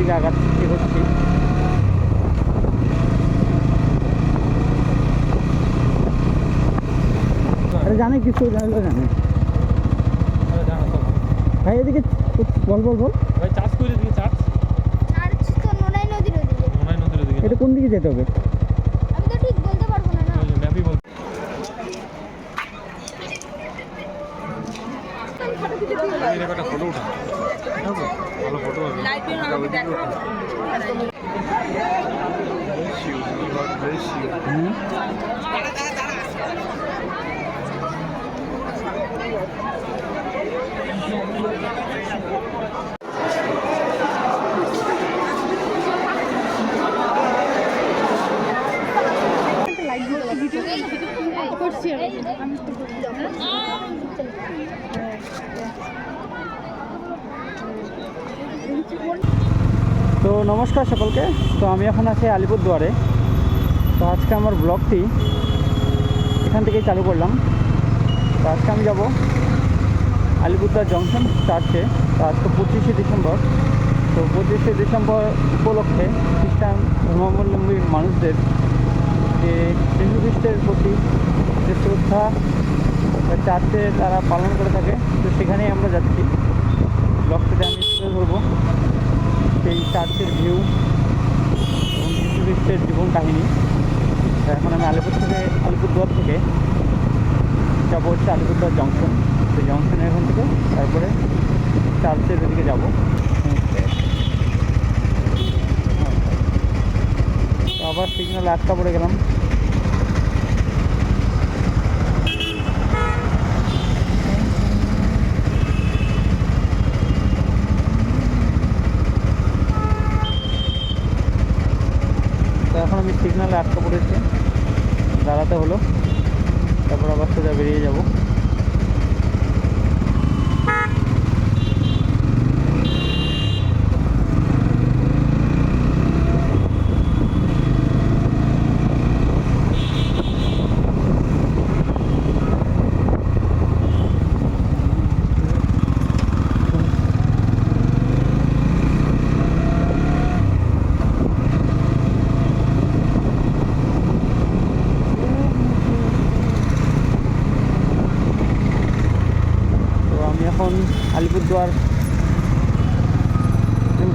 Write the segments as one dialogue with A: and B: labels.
A: দিকে আগাচ্ছি হচ্ছি। আরে জানে কিছু জানলো জানে। ভাই এদিকে বল বল বল।
B: ভাই চার্জ করে দিকে চার্জ?
C: চার্জ তো নোনাই নদীর ওদিকে।
B: হয় নদীর দিকে
A: এটা কোন দিকে যেতে হবে?
C: আমি তো ঠিক বলতে পারব না না।
B: ম্যাপই বল। একটা ফটো উঠা। ভালো ফটো আছে
A: হুম তো নমস্কার সকলকে। তো আমি এখন আছি আলিপুরদুয়ারে। তো আজকে আমার ব্লগটি এখান থেকেই চালু করলাম। তো আজকে আমি যাব আলিপুরদুয়ার জংশন চার্চে। তো আজকে পঁচিশে ডিসেম্বর। তো পঁচিশে ডিসেম্বর উপলক্ষে খ্রিস্টান ধর্মাবলম্বী মানুষদের যে হিন্দু খ্রিস্টের প্রতি যে শ্রদ্ধা চার্চে তারা পালন করে থাকে, তো সেখানেই আমরা যাচ্ছি। ব্লগটিতে আমি তুলে ধরবো। সেই চার্চের ভিউ এবং যীশু খ্রিস্টের জীবন কাহিনী। এখন আমি আলিপুর থেকে, আলিপুরদুয়ার থেকে যাব হচ্ছে আলিপুরদুয়ার জংশন। সেই জংশনে এখান থেকে তারপরে চার্চের ওদিকে যাব। আবার সিগনালে আটকা পড়ে গেলাম। সিগনালে আটকা পড়েছে। দাঁড়াতে হলো। তারপর আবার সোজা বেরিয়ে যাব তো আমি এখন আলিপুরদুয়ার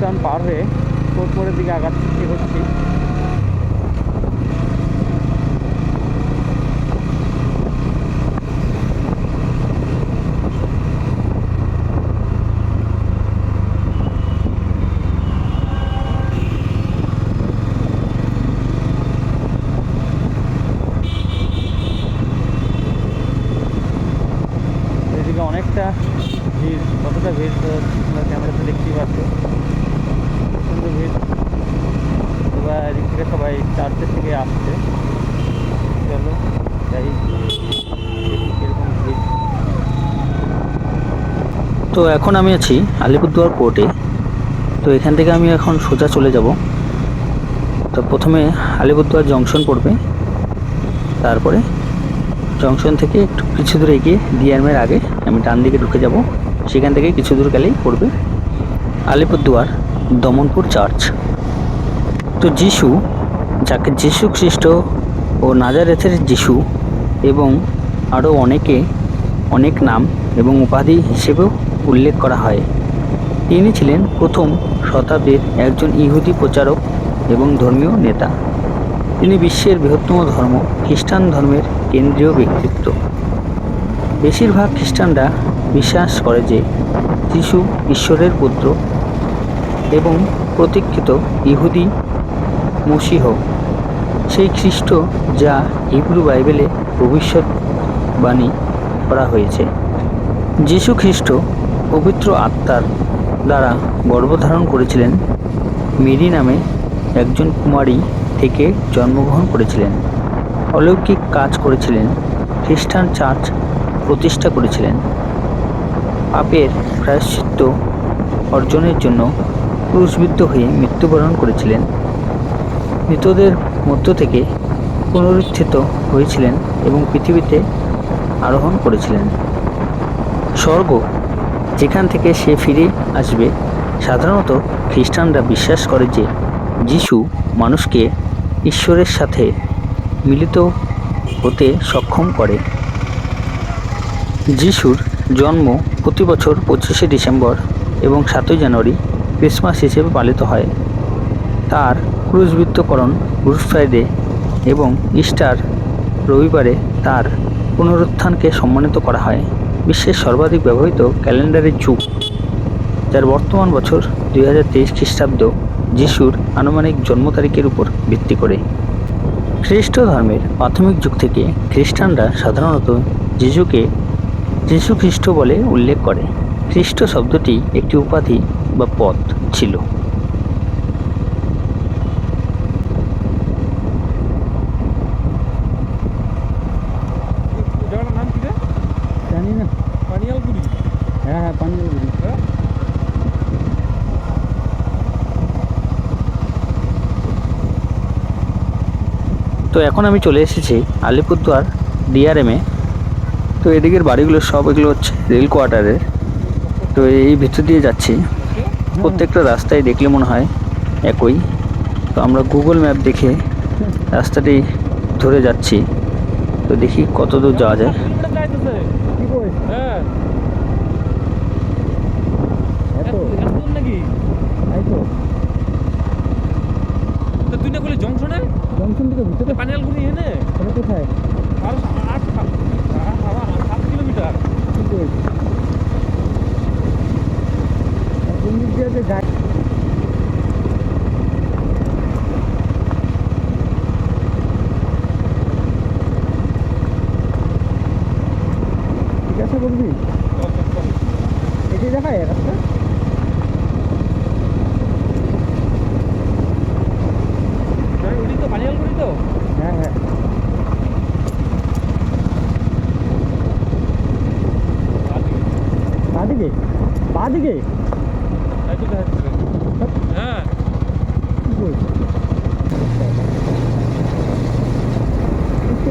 A: টাউন পার হয়ে কোটমোড়ের দিকে আগাচ্ছি হচ্ছি এদিকে অনেকটা কতটা ভিড় তো তোমরা ক্যামেরাতে দেখতেই পাচ্ছ। প্রচণ্ড ভিড়। এবার এদিক থেকে সবাই চার্চের থেকে আসছে। চলো যাই। ভিড়।
D: তো এখন আমি আছি আলিপুরদুয়ার কোর্টে তো এখান থেকে আমি এখন সোজা চলে যাব। তো প্রথমে আলিপুরদুয়ার জংশন পড়বে। তারপরে জংশন থেকে একটু কিছু দূর এগিয়ে ডিআরমের আগে আমি ডান দিকে ঢুকে যাব। সেখান থেকে কিছু দূর গেলেই পড়বে আলিপুরদুয়ার দমনপুর চার্চ। তো যিশু, যাকে যিশু খ্রিস্ট ও নাজারেথের যিশু এবং আরও অনেকে, অনেক নাম এবং উপাধি হিসেবেও উল্লেখ করা হয়, তিনি ছিলেন প্রথম শতাব্দীর একজন ইহুদি প্রচারক এবং ধর্মীয় নেতা। তিনি বিশ্বের বৃহত্তম ধর্ম, খ্রিস্টান ধর্মের কেন্দ্রীয় ব্যক্তিত্ব। বেশিরভাগ খ্রিস্টানরা বিশ্বাস করে যে যিশু ঈশ্বরের পুত্র এবং প্রতীক্ষিত ইহুদি মসিহ। সেই খ্রিস্ট যা হিব্রু বাইবেলে ভবিষ্যৎবাণী করা হয়েছে। যীশু খ্রিস্ট পবিত্র আত্মার দ্বারা গর্ভধারণ করেছিলেন। মেরি নামে একজন কুমারী থেকে জন্মগ্রহণ করেছিলেন। অলৌকিক কাজ করেছিলেন। খ্রিস্টান চার্চ প্রতিষ্ঠা করেছিলেন। পাপের প্রায়শ্চিত্ত অর্জনের জন্য ক্রুশবিদ্ধ হয়ে মৃত্যুবরণ করেছিলেন। মৃতদের মধ্য থেকে পুনরুত্থিত হয়েছিলেন এবং পৃথিবীতে আরোহণ করেছিলেন। স্বর্গ, যেখান থেকে সে ফিরে আসবে, সাধারণত খ্রিস্টানরা বিশ্বাস করে যে যিশু মানুষকে ঈশ্বরের সাথে মিলিত হতে সক্ষম করে। যিশুর জন্ম প্রতি বছর পঁচিশে ডিসেম্বর এবং সাতই জানুয়ারি ক্রিসমাস হিসেবে পালিত হয়। তার ক্রুশবিদ্ধকরণ গুড ফ্রাইডে এবং ইস্টার রবিবারে তার পুনরুত্থানকে সম্মানিত করা হয়। বিশ্বের সর্বাধিক ব্যবহৃত ক্যালেন্ডারের যুগ, যার বর্তমান বছর দুই হাজার তেইশ খ্রিস্টাব্দ যিশুর আনুমানিক জন্ম তারিখের উপর ভিত্তি করে। খ্রিস্ট ধর্মের প্রাথমিক যুগ থেকে খ্রিস্টানরা সাধারণত যিশুকে যীশু খ্রিস্ট বলে উল্লেখ করে। খ্রিস্ট শব্দটি একটি উপাধি বা পদ ছিল।
A: হ্যাঁ হ্যাঁ
B: হ্যাঁ।
D: তো এখন আমি চলে এসেছি আলিপুরদুয়ার ডিআরএমে তো এদিকের বাড়িগুলো সব এগুলো হচ্ছে রেল কোয়ার্টারের তো এই ভিতর দিয়ে যাচ্ছি। প্রত্যেকটা রাস্তায় দেখলে মনে হয় একই। তো আমরা গুগল ম্যাপ দেখে রাস্তাটি ধরে যাচ্ছি। তো দেখি কত দূর যাওয়া যায়।
B: হ্যাঁ। জংশনে?
A: জংশন থেকে ভিতরে?
B: পানিয়ালপুরি এনে
A: কোথায়?
B: আরও
A: কি কই কোন দিক দিয়ে যে যায় ঠিক আছে বলবি এটাই দেখায় রাস্তা
B: ওটি তো পানিয়ালপুরি তো
A: হ্যাঁ হ্যাঁ বাদিকে বাদিকে
B: তাই তো দেখা যাচ্ছে হ্যাঁ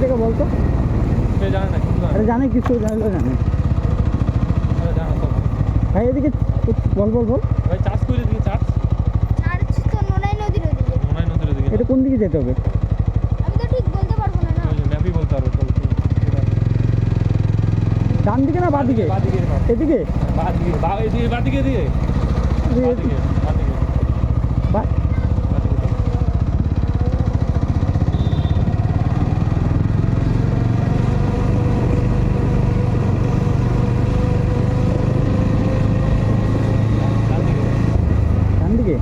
A: টাকা বলতো
B: জানে না
A: জানে কিছু জানলে জানে
B: জানা তো
A: ভাই এদিকে বল বল বল
B: ভাই চার্জ করে দিকে চার্জ
C: চার্চ তো নোনাই নদীর ওদিকে
B: মনে হয় নদীর দিকে
A: এটা কোন দিকে যেতে হবে
C: আমি তো ঠিক বলতে পারব না না
B: ম্যাপই বলতে পারবে
A: ডান দিকে না বাদিকে
B: বাদিকে
A: এদিকে
B: বাদিকে বা এদিকে বাদিকে দিয়ে বাদিকে বাদিকে
A: বা-
B: বাদিকে চল। ডান দিকে।
A: ডান দিকে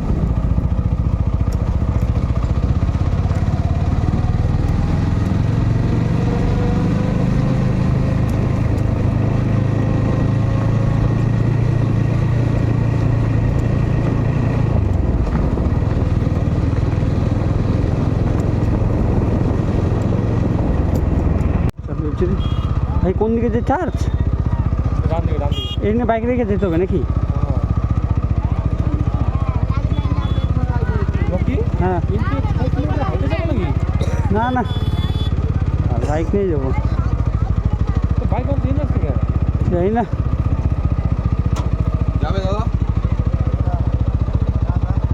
A: ভাই কোন দিকে যে চার্চ নিয়ে বাইক রেখে যেতে হবে নাকি? হ্যাঁ। না না। বাইক নিয়ে যাব।
B: বাইক
A: জানি না
B: যাবে দাদা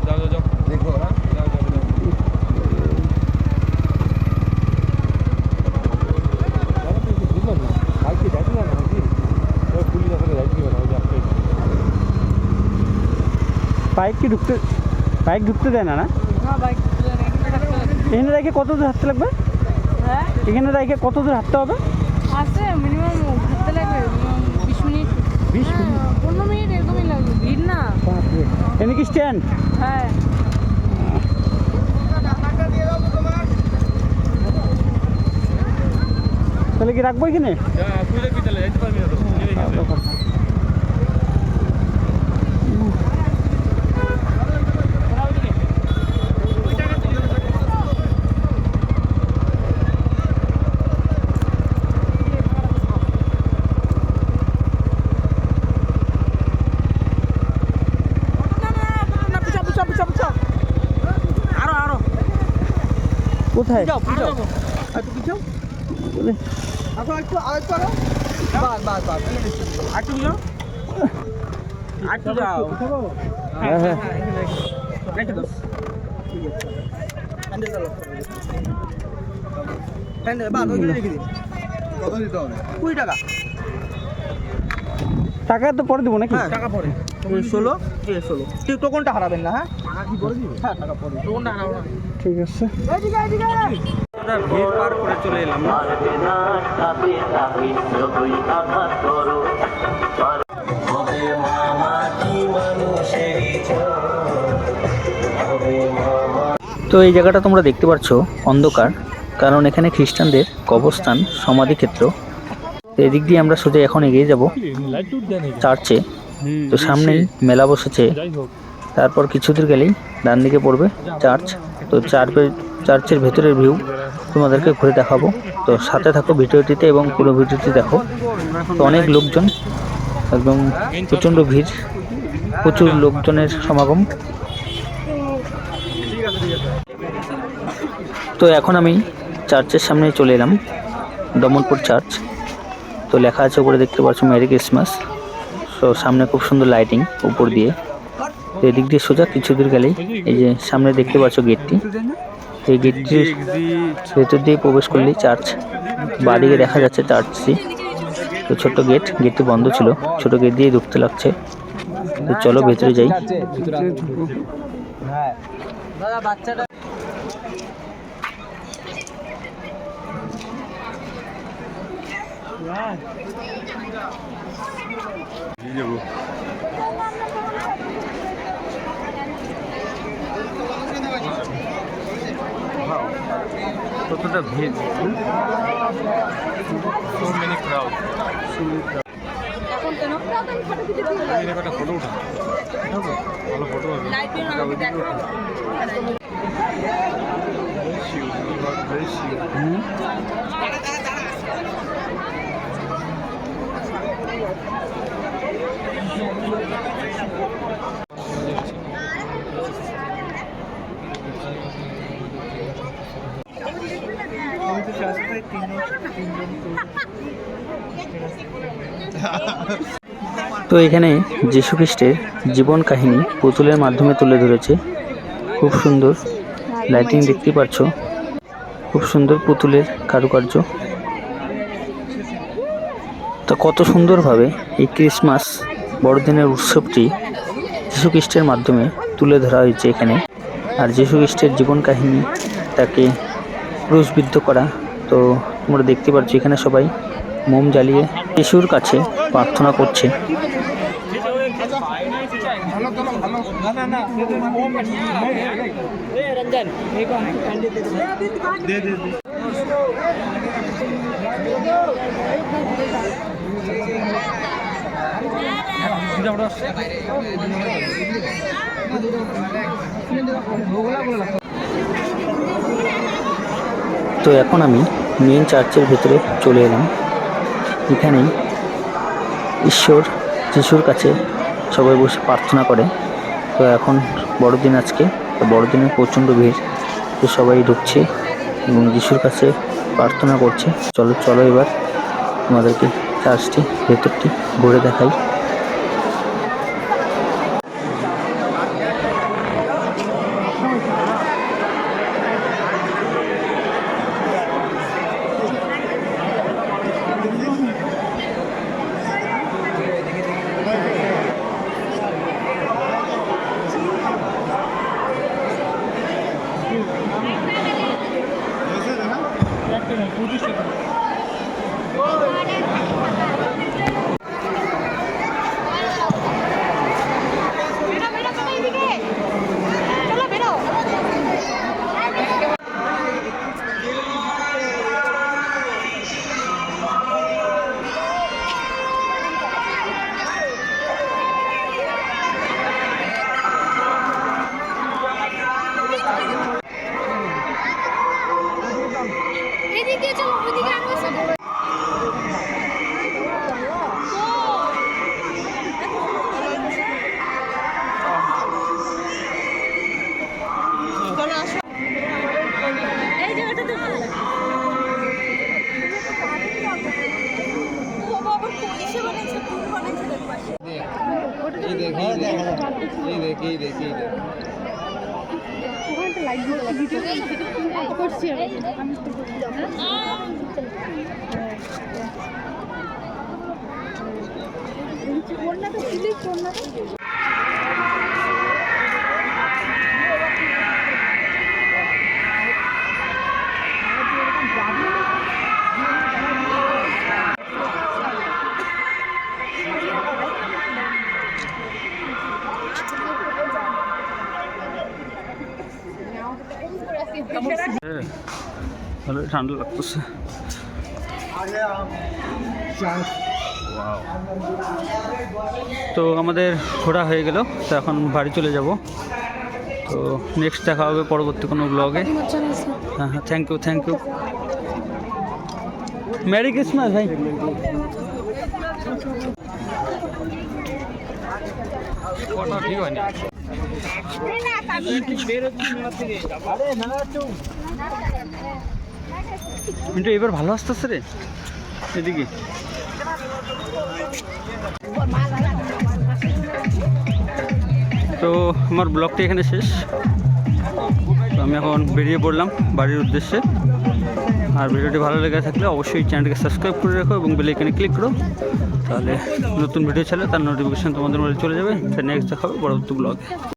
B: যাও যাও যাও দেখো না যাও যাও যাও দাদা তুই কিছু বুঝলাম না বাইকে যাইতে না নাকি ওই পুলিশ আসলে যাইতে দিবে না ওই যে আপনি
A: বাইক কি ঢুকতে বাইক ঢুকতে দেয় না না? এখানে রেখে কত দূর হাঁটতে লাগবে?
E: হ্যাঁ?
A: এখানে রেখে কত দূর হাঁটতে হবে?
E: আছে মিনিমাম লাগবে বিশ মিনিট।
A: বিশ
E: হ্যাঁ,
A: মিনিট?
E: পনেরো মিনিট এরকমই লাগবে ভিড় না।
A: কি স্ট্যান্ড
E: হ্যাঁ।
A: তাহলে কি রাখব এখানে
B: যা তুই দেখবি তাহলে যাইতে পারবি না তো তুই দেখবি।
A: কোথায়? হ্যাঁ হ্যাঁ
B: দিতে হবে?
A: টাকা। তো পরে দেবো নাকি?
F: টাকা পরে। ষোলো? এ ষোলো। টোকনটা হারাবেন না হ্যাঁ?
A: ঠিক আছে
F: ভিড় পার করে চলে এলাম
D: তো এই জায়গাটা তোমরা দেখতে পাচ্ছ অন্ধকার কারণ এখানে খ্রিস্টানদের কবরস্থান সমাধিক্ষেত্র এদিক দিয়ে আমরা সোজা এখন এগিয়ে যাব চার্চে। তো সামনেই মেলা বসেছে। তারপর কিছু দূর গেলেই ডান দিকে পড়বে চার্চ তো চার্চের চার্চের ভেতরের ভিউ তোমাদেরকে ঘুরে দেখাবো। তো সাথে থাকো ভিডিওটিতে এবং পুরো ভিডিওটি দেখো। তো অনেক লোকজন, একদম প্রচণ্ড ভিড়, প্রচুর লোকজনের সমাগম। তো এখন আমি চার্চের সামনে চলে এলাম, দমনপুর চার্চ তো লেখা আছে উপরে দেখতে পাচ্ছ মেরি ক্রিসমাস তো সামনে খুব সুন্দর লাইটিং উপর দিয়ে। এদিক দিয়ে সোজা কিছু দূর গেলেই এই যে সামনে দেখতে পাচ্ছ গেটটি এই গেটটির ভেতর দিয়ে প্রবেশ করলেই চার্চ বাদিকে দেখা যাচ্ছে চার্চটি তো ছোট্ট গেট গেটটি বন্ধ ছিল। ছোট গেট দিয়ে ঢুকতে লাগছে। তো চলো ভেতরে যাই।
F: বাচ্চাটা
A: কতটা ভিড়
B: so many crowd. আমি একটা ফটো উঠা ভালো ফটো হবে। Bless you.
D: তো এখানে খ্রিস্টের জীবন কাহিনী পুতুলের মাধ্যমে তুলে ধরেছে। খুব সুন্দর লাইটিং দেখতে পাচ্ছ খুব সুন্দর পুতুলের কারুকার্য। তো কত সুন্দরভাবে এই ক্রিসমাস বড়দিনের উৎসবটি খ্রিস্টের মাধ্যমে তুলে ধরা হয়েছে এখানে। আর খ্রিস্টের জীবন কাহিনী তাকে ক্রুশবিদ্ধ করা তো তোমরা দেখতে পাচ্ছ এখানে সবাই মোম জ্বালিয়ে যিশুর কাছে প্রার্থনা করছে। তো এখন আমি মেন চার্চের ভেতরে চলে এলাম। এখানেই ঈশ্বর যিশুর কাছে সবাই বসে প্রার্থনা করে। তো এখন বড়দিন আজকে, তো বড়দিনে প্রচণ্ড ভিড়। তো সবাই ঢুকছে এবং যিশুর কাছে প্রার্থনা করছে। চলো চলো এবার তোমাদেরকে চার্চটি ভেতরটি ঘুরে দেখাই।
E: করছি
D: ভালো ঠান্ডা লাগতেছে। তো আমাদের ঘোরা হয়ে গেল তো এখন বাড়ি চলে যাব। তো নেক্সট দেখা হবে পরবর্তী কোনো ব্লগে হ্যাঁ হ্যাঁ thank you thank you merry Christmas ভাই।
B: ঠিক হয়নি।
D: কিন্তু এবার ভালো আসতেছে রে। এদিকে। তো আমার ব্লগটি এখানে শেষ। তো আমি এখন বেরিয়ে পড়লাম বাড়ির উদ্দেশ্যে। আর ভিডিওটি ভালো লেগে থাকলে অবশ্যই চ্যানেলটিকে সাবস্ক্রাইব করে রাখো এবং বেল আইকনে ক্লিক করো। তাহলে নতুন ভিডিও ছাড়লে তার নোটিফিকেশান তোমাদের মধ্যে চলে যাবে। নেক্সট দেখা হবে পরবর্তী ব্লগে